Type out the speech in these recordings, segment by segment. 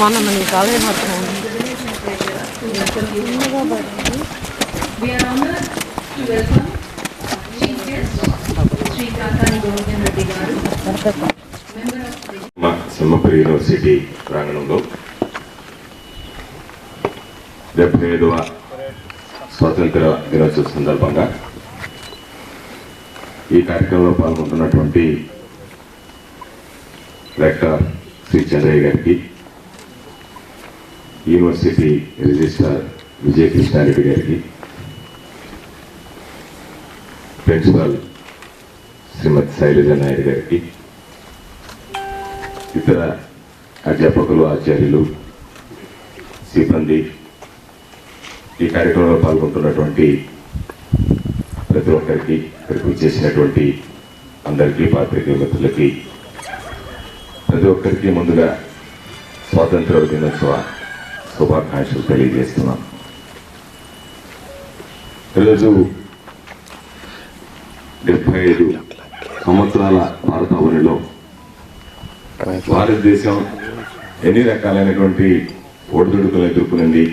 మొన్న నీ కాలేజ్ మొత్తం సింహపురి యూనివర్సిటీ ప్రాంగణంలో డెబ్బై ఐదవ స్వాతంత్ర దినోత్సవ సందర్భంగా ఈ కార్యక్రమంలో పాల్గొంటున్నటువంటి రెక్టర్ శ్రీ చంద్రయ్య గారికి యూనివర్సిటీ రిజిస్ట్రార్ విజయకృష్ణారెడ్డి గారికి ప్రిన్సిపాల్ శ్రీమతి శైలజ నాయుడు గారికి ఇతర అధ్యాపకులు ఆచార్యులు సిబ్బంది ఈ కార్యక్రమంలో పాల్గొంటున్నటువంటి ప్రతి ఒక్కరికి ఇక్కడికి చేసినటువంటి అందరికీ పాత్రికేయ మిత్రులకి ప్రతి ఒక్కరికి ముందుగా స్వాతంత్ర దినోత్సవ శుభాకాంక్షలు తెలియజేస్తున్నాను ఈరోజు డెబ్బై ఐదు సంవత్సరాల భారతావనిలో భారతదేశం ఎన్ని రకాలైనటువంటి ఒడిదుడుకులు ఎదుర్కొనింది?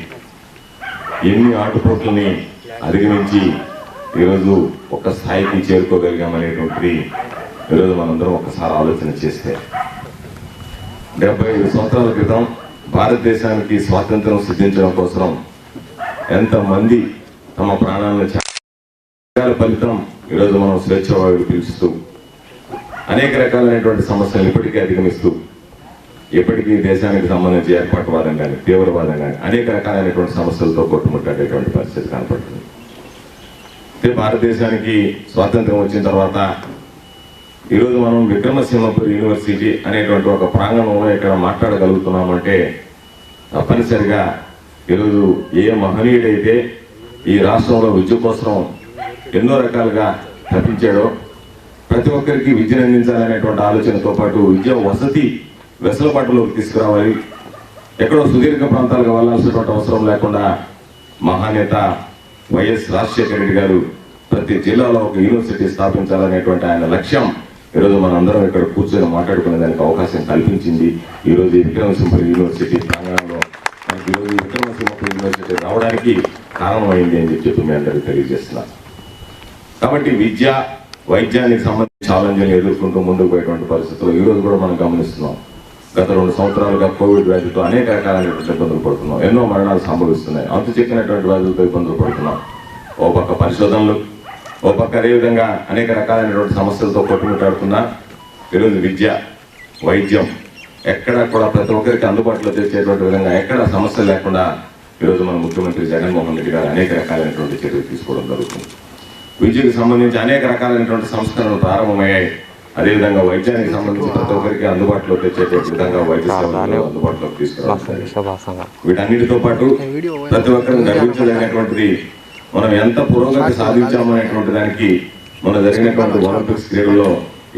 ఎన్ని ఆటుపోట్లని అధిగమించి ఈరోజు ఒక స్థాయికి చేరుకోగలిగామనేటువంటిది ఈరోజు మనందరం ఒకసారి ఆలోచన చేస్తే. డెబ్బై ఐదు సంవత్సరాల క్రితం భారతదేశానికి స్వాతంత్రం సిద్ధించడం కోసం ఎంతమంది తమ ప్రాణాలను త్యాగాల ఫలితం ఈరోజు మనం స్వేచ్ఛవాయువు పిలుస్తూ అనేక రకాలైనటువంటి సమస్యలు ఇప్పటికీ అధిగమిస్తూ ఎప్పటికీ దేశానికి సంబంధించి ఏర్పాటువాదం కానీ తీవ్రవాదం కానీ అనేక రకాలైనటువంటి సమస్యలతో కొట్టుముట్టాడేటువంటి పరిస్థితి కనపడుతుంది. అయితే భారతదేశానికి స్వాతంత్రం వచ్చిన తర్వాత ఈరోజు మనం విక్రమసింహపురి యూనివర్సిటీ అనేటువంటి ఒక ప్రాంగణంలో ఇక్కడ మాట్లాడగలుగుతున్నామంటే తప్పనిసరిగా ఈరోజు ఏ మహనీయుడైతే ఈ రాష్ట్రంలో విద్య కోసం ఎన్నో రకాలుగా తప్పించాడో ప్రతి ఒక్కరికి విద్యను అందించాలనేటువంటి ఆలోచనతో పాటు విద్య వసతి వెసలుబాటులోకి తీసుకురావాలి. ఎక్కడో సుదీర్ఘ ప్రాంతాలకు వెళ్ళాల్సినటువంటి అవసరం లేకుండా మహానేత వైఎస్ రాజశేఖర రెడ్డి గారు ప్రతి జిల్లాలో ఒక యూనివర్సిటీ స్థాపించాలనేటువంటి ఆయన లక్ష్యం. ఈరోజు మనందరం ఇక్కడ కూర్చొని మాట్లాడుకునే దానికి అవకాశం కల్పించింది. ఈరోజు ఈ విక్రమసింహపురి యూనివర్సిటీ ప్రాంగణంలో మనకి ఈరోజు విక్రమసింహ యూనివర్సిటీ రావడానికి కారణమైంది అని చెప్పి మీ అందరికీ తెలియజేస్తున్నాను కాబట్టి విద్య వైద్యానికి సంబంధించి ఛాలెంజ్ని ఎదుర్కొంటూ ముందుకు పోయేటువంటి పరిస్థితులు ఈరోజు కూడా మనం గమనిస్తున్నాం. గత రెండు సంవత్సరాలుగా కోవిడ్ వ్యాధితో అనేక రకాలైనటువంటి ఇబ్బందులు పడుతున్నాం. ఎన్నో మరణాలు సంభవిస్తున్నాయి. అంతు చెక్కినటువంటి వ్యాధులతో ఇబ్బందులు పడుతున్నాం. ఓ పక్క పరిశోధనలు ఓ పక్క అదేవిధంగా అనేక రకాలైనటువంటి సమస్యలతో కొట్టుమిట్టాడుతున్నా ఈరోజు విద్య వైద్యం ఎక్కడ కూడా ప్రతి ఒక్కరికి అందుబాటులో తెచ్చేటువంటి విధంగా ఎక్కడ సమస్య లేకుండా ఈరోజు మన ముఖ్యమంత్రి జగన్మోహన్ రెడ్డి గారు అనేక రకాలైనటువంటి చర్యలు తీసుకోవడం జరుగుతుంది. విద్యకు సంబంధించి అనేక రకాలైనటువంటి సంస్కరణలు ప్రారంభమయ్యాయి. అదేవిధంగా వైద్యానికి సంబంధించి ప్రతి ఒక్కరికి అందుబాటులో తెచ్చేటువంటి విధంగా వైద్య సేవలు అందుబాటులోకి తీసుకురావాలి. వీటన్నిటితో పాటు ప్రతి ఒక్కరు గర్వించదగినటువంటిది మనం ఎంత పురోగతి సాధించాము అనేటువంటి దానికి మన జరిగినటువంటి ఒలింపిక్స్ క్రీడల్లో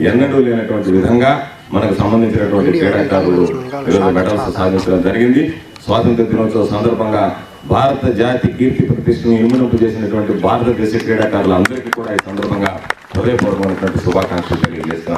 ఎన్నడూ లేనటువంటి విధంగా మనకు సంబంధించినటువంటి క్రీడాకారులు ఈరోజు మెడల్స్ సాధించడం జరిగింది. స్వాతంత్ర దినోత్సవ సందర్భంగా భారత జాతి కీర్తి ప్రతిష్టను ఇనుమడింపు చేసినటువంటి భారతదేశ క్రీడాకారులందరికీ కూడా ఈ సందర్భంగా హృదయపూర్వకమైనటువంటి శుభాకాంక్షలు తెలియజేస్తున్నాం.